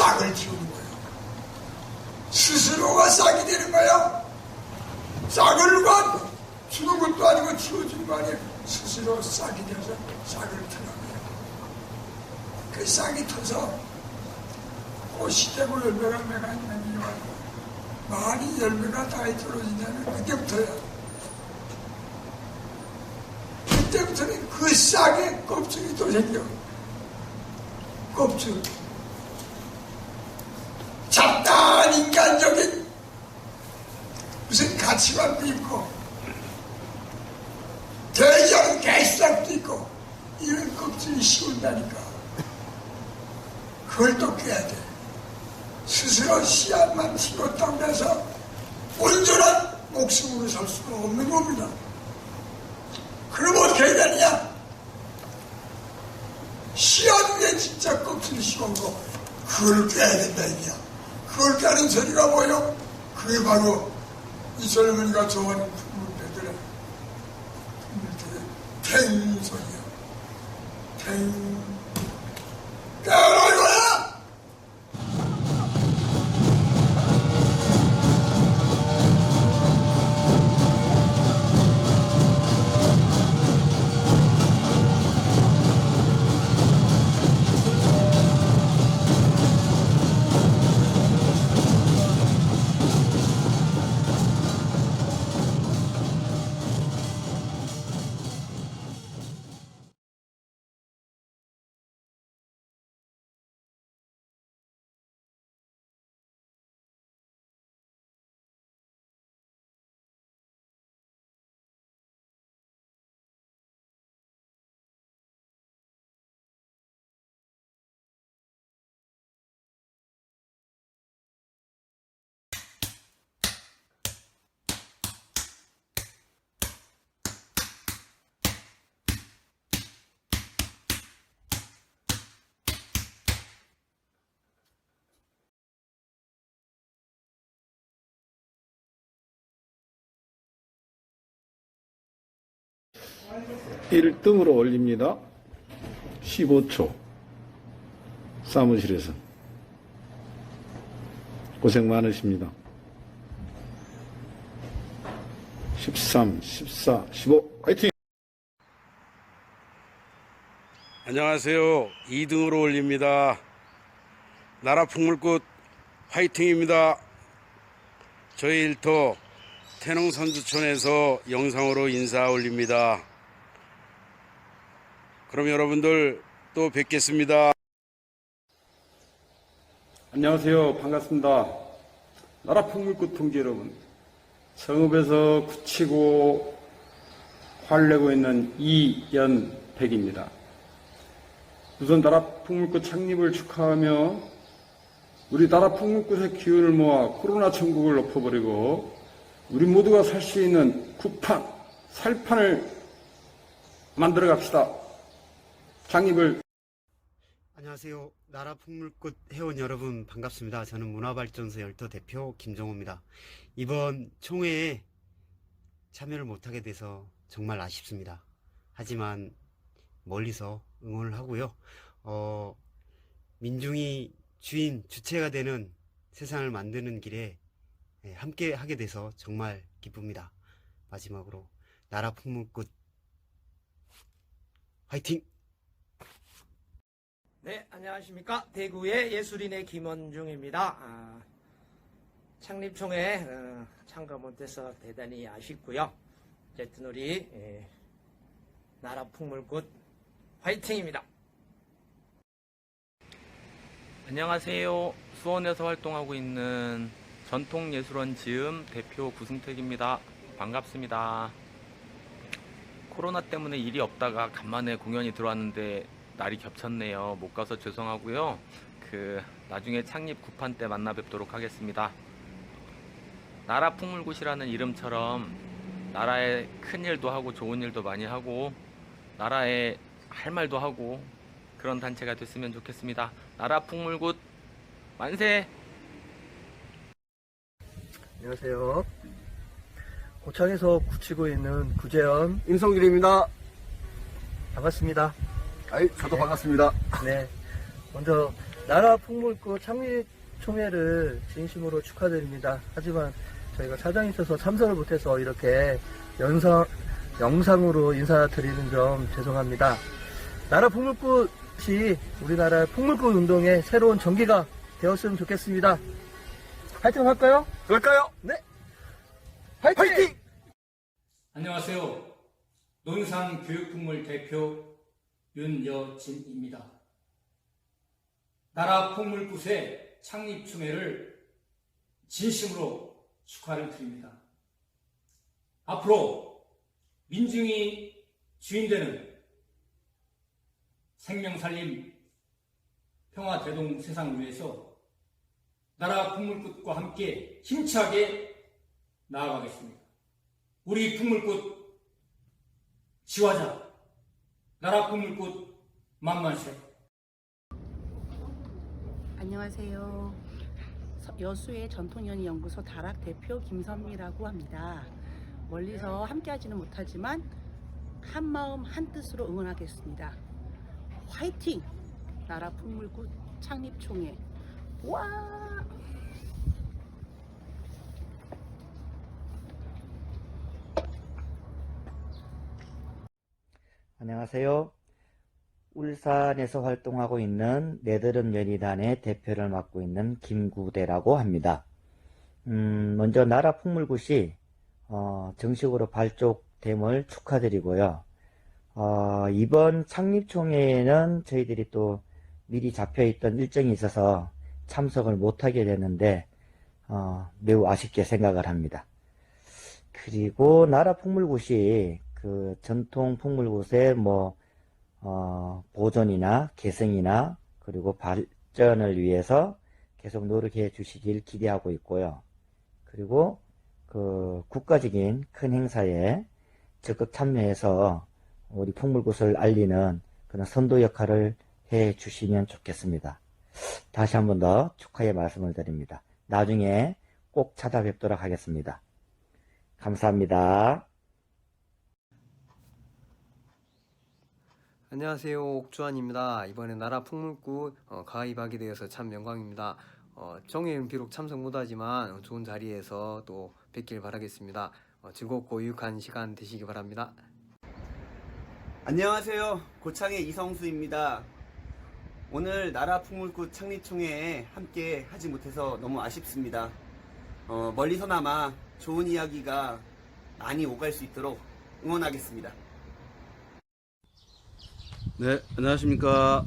싹을 틔우는 거야. 스스로가 싹이 되는 거야. 싹을 누가 주는 것도 아니고 틔워주는 거 아니야. 스스로 싹이 돼서 싹을 트는 거야. 그 싹이 터서 꽃이 되고 열매가 매가 있는 이유가 많이 열매가 다 떨어지냐면 그때부터야. 그때부터는 그 싹에 껍질이 또 생겨. 껍질. 잡다한 인간적인 무슨 가치관도 있고, 대형 개싹도 있고, 이런 껍질이 씌운다니까. 그걸 또 깨야 돼. 스스로 씨앗만 튀었다고 해서 온전한 목숨으로 살 수가 없는 겁니다. 그럼 어떻게 해야 되느냐? 씨앗 위에 진짜 껍질을 씌운 거, 그걸 깨야 된다, 이냐. 그걸 깨는 소리가 뭐요? 그게 바로 이 젊은이가 좋아하는 풍물배들의 풍물배들의 탱 소리야. 탱. 이거 1등으로 올립니다. 15초. 사무실에서. 고생 많으십니다. 13, 14, 15, 화이팅! 안녕하세요. 2등으로 올립니다. 나라 풍물꽃 화이팅입니다. 저희 일터 태농선주촌에서 영상으로 인사 올립니다. 그럼 여러분들 또 뵙겠습니다. 안녕하세요. 반갑습니다. 나라 풍물꽃 통지 여러분. 성읍에서 굳히고 활내고 있는 이연백입니다. 우선 나라 풍물꽃 창립을 축하하며 우리 나라 풍물꽃의 기운을 모아 코로나 천국을 엎어버리고 우리 모두가 살 수 있는 구판, 살판을 만들어 갑시다. 창립을 안녕하세요. 나라 풍물꽃 회원 여러분 반갑습니다. 저는 문화발전소 열터 대표 김정호입니다. 이번 총회에 참여를 못하게 돼서 정말 아쉽습니다. 하지만 멀리서 응원을 하고요. 어, 민중이 주인, 주체가 되는 세상을 만드는 길에 예, 함께 하게 돼서 정말 기쁩니다. 마지막으로 나라 풍물꽃 화이팅! 네, 안녕하십니까. 대구의 예술인의 김원중입니다. 아, 창립총회 어, 참가 못해서 대단히 아쉽고요. 어쨌든 우리 예, 나라 풍물꽃 화이팅입니다. 안녕하세요. 수원에서 활동하고 있는 전통예술원 지음 대표 구승택입니다. 반갑습니다. 코로나 때문에 일이 없다가 간만에 공연이 들어왔는데 날이 겹쳤네요. 못 가서 죄송하고요. 그 나중에 창립 구판 때 만나 뵙도록 하겠습니다. 나라 풍물굿이라는 이름처럼 나라에 큰 일도 하고 좋은 일도 많이 하고 나라에 할 말도 하고 그런 단체가 됐으면 좋겠습니다. 나라 풍물굿 만세! 안녕하세요. 고창에서 굳히고 있는 구재현 임성길입니다. 반갑습니다. 아이, 저도 반갑습니다. 네. 먼저 나라 풍물꽃 창립총회를 진심으로 축하드립니다. 하지만 저희가 사정이 있어서 참석을 못해서 이렇게 영상, 영상으로 인사드리는 점 죄송합니다. 나라 풍물꽃이 우리나라 풍물꽃 운동의 새로운 전기가 되었으면 좋겠습니다. 파이팅 할까요? 그럴까요? 네. 파이팅! 화이팅! 안녕하세요. 논산 교육풍물 대표 윤여진입니다. 나라 풍물굿의 창립총회를 진심으로 축하를 드립니다. 앞으로 민중이 주인되는 생명살림 평화대동 세상을 위해서 나라 풍물꽃과 함께 힘차게 나아가겠습니다. 우리 풍물꽃 지화자 나라 풍물꽃 만만세 안녕하세요. 서- 여수의 전통연희 연구소 다락 대표 김선미라고 합니다. 멀리서 함께 하지는 못하지만 한 마음 한 뜻으로 응원하겠습니다. 화이팅! 나라 풍물꽃 창립 총회. 와! 안녕하세요. 울산에서 활동하고 있는 내드름 연희단의 대표를 맡고 있는 김구대라고 합니다. 음, 먼저 나라 풍물굿이 어, 정식으로 발족됨을 축하드리고요. 어, 이번 창립총회에는 저희들이 또 미리 잡혀있던 일정이 있어서 참석을 못하게 됐는데 어, 매우 아쉽게 생각을 합니다. 그리고 나라 풍물굿이 그 전통 풍물굿의 뭐 어, 보존이나 개성이나 그리고 발전을 위해서 계속 노력해 주시길 기대하고 있고요. 그리고 그 국가적인 큰 행사에 적극 참여해서 우리 풍물굿을 알리는 그런 선도 역할을 해 주시면 좋겠습니다. 다시 한 번 더 축하의 말씀을 드립니다. 나중에 꼭 찾아뵙도록 하겠습니다. 감사합니다. 안녕하세요. 옥주환입니다. 이번에 나라 풍물꽃 어, 가입하게 되어서 참 영광입니다. 어, 정회는 비록 참석 못하지만 좋은 자리에서 또 뵙길 바라겠습니다. 어, 즐겁고 유익한 시간 되시기 바랍니다. 안녕하세요. 고창의 이성수입니다. 오늘 나라 풍물꽃 창립총회에 함께 하지 못해서 너무 아쉽습니다. 어, 멀리서나마 좋은 이야기가 많이 오갈 수 있도록 응원하겠습니다. 네, 안녕하십니까.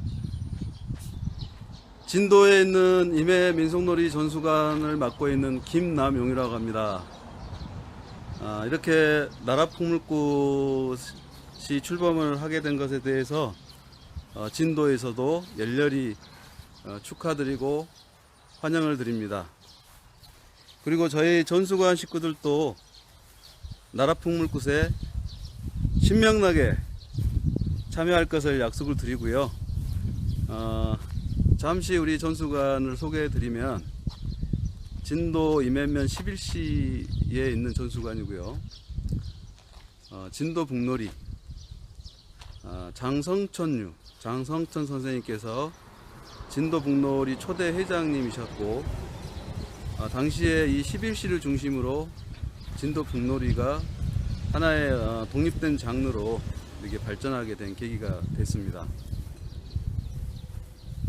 진도에 있는 임해 민속놀이 전수관을 맡고 있는 김남용이라고 합니다. 아, 이렇게 나라풍물꽃이 출범을 하게 된 것에 대해서 어, 진도에서도 열렬히 어, 축하드리고 환영을 드립니다. 그리고 저희 전수관 식구들도 나라풍물꽃에 신명나게 참여할 것을 약속을 드리고요. 어, 잠시 우리 전수관을 소개해 드리면 진도 임해면 11시에 있는 전수관이고요. 어, 진도 북놀이 어, 장성천유 장성천 선생님께서 진도 북놀이 초대 회장님이셨고 어, 당시에 이 11시를 중심으로 진도 북놀이가 하나의 어, 독립된 장르로 이렇게 발전하게 된 계기가 됐습니다.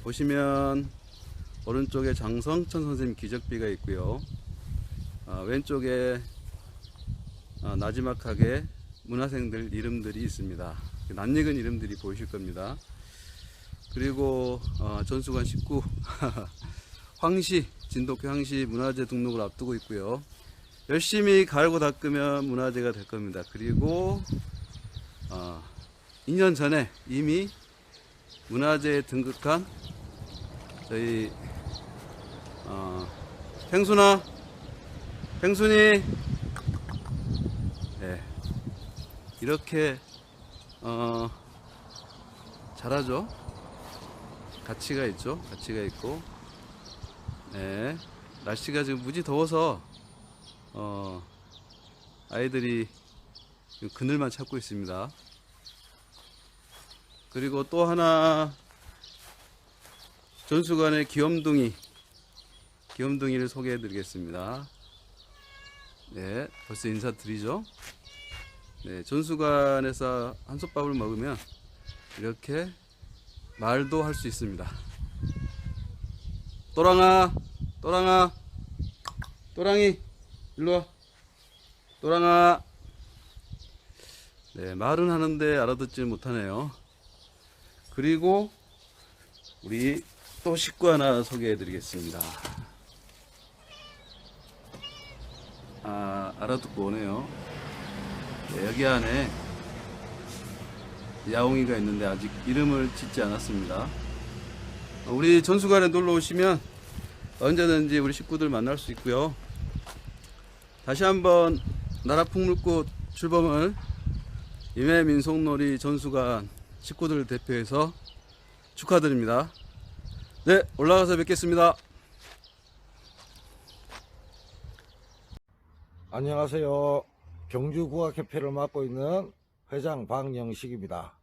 보시면 오른쪽에 장성천 선생님 기적비가 있고요. 아, 왼쪽에 아, 나지막하게 문화생들 이름들이 있습니다. 낯익은 이름들이 보이실 겁니다. 그리고 어, 전수관 19 황시 진도교 황시 문화재 등록을 앞두고 있고요. 열심히 갈고 닦으면 문화재가 될 겁니다. 그리고 어, 2년 전에 이미 문화재에 등극한 저희 어, 펭순아 펭순이. 네, 이렇게 어, 잘하죠? 가치가 있죠? 가치가 있고. 네, 날씨가 지금 무지 더워서 어, 아이들이 그늘만 찾고 있습니다 그리고 또 하나 전수관의 귀염둥이 귀염둥이를 소개해 드리겠습니다. 네, 벌써 인사드리죠. 네, 전수관에서 한솥밥을 먹으면 이렇게 말도 할 수 있습니다. 또랑아, 또랑아, 또랑이, 일로 와. 또랑아. 네, 말은 하는데 알아듣지 못하네요. 그리고 우리 또 식구 하나 소개해 드리겠습니다. 아, 알아듣고 오네요. 네, 여기 안에 야옹이가 있는데 아직 이름을 짓지 않았습니다. 우리 전수관에 놀러 오시면 언제든지 우리 식구들 만날 수 있고요. 다시 한번 나라풍물꽃 출범을 임해 민속놀이 전수관 식구들 대표해서 축하드립니다. 네, 올라가서 뵙겠습니다. 안녕하세요. 경주국악협회를 맡고 있는 회장 박영식입니다.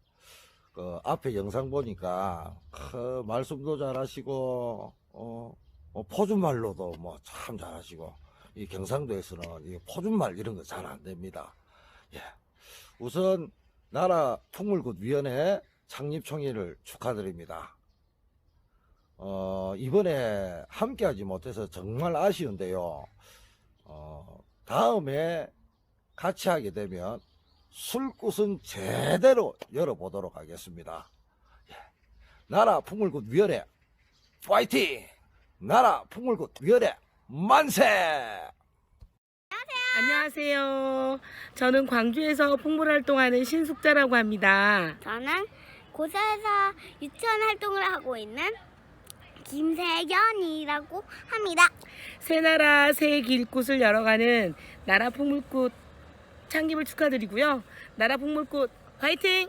그 앞에 영상 보니까 그 말씀도 잘하시고 어, 어, 포준말로도 뭐 참 잘하시고 이 경상도에서는 이 포준말 이런 거 잘 안 됩니다. 예. 우선 나라 풍물굿위원회 창립 총회를 축하드립니다. 어, 이번에 함께하지 못해서 정말 아쉬운데요. 어, 다음에 같이 하게 되면 술굿은 제대로 열어보도록 하겠습니다. 예. 나라 풍물굿 위원회 파이팅! 나라 풍물굿 위원회 만세! 안녕하세요. 저는 광주에서 풍물 활동하는 신숙자라고 합니다. 저는 고사에서 유치원 활동을 하고 있는 김세견이라고 합니다. 새나라 새 길꽃을 열어가는 나라 풍물꽃 창립을 축하드리고요. 나라 풍물꽃 화이팅!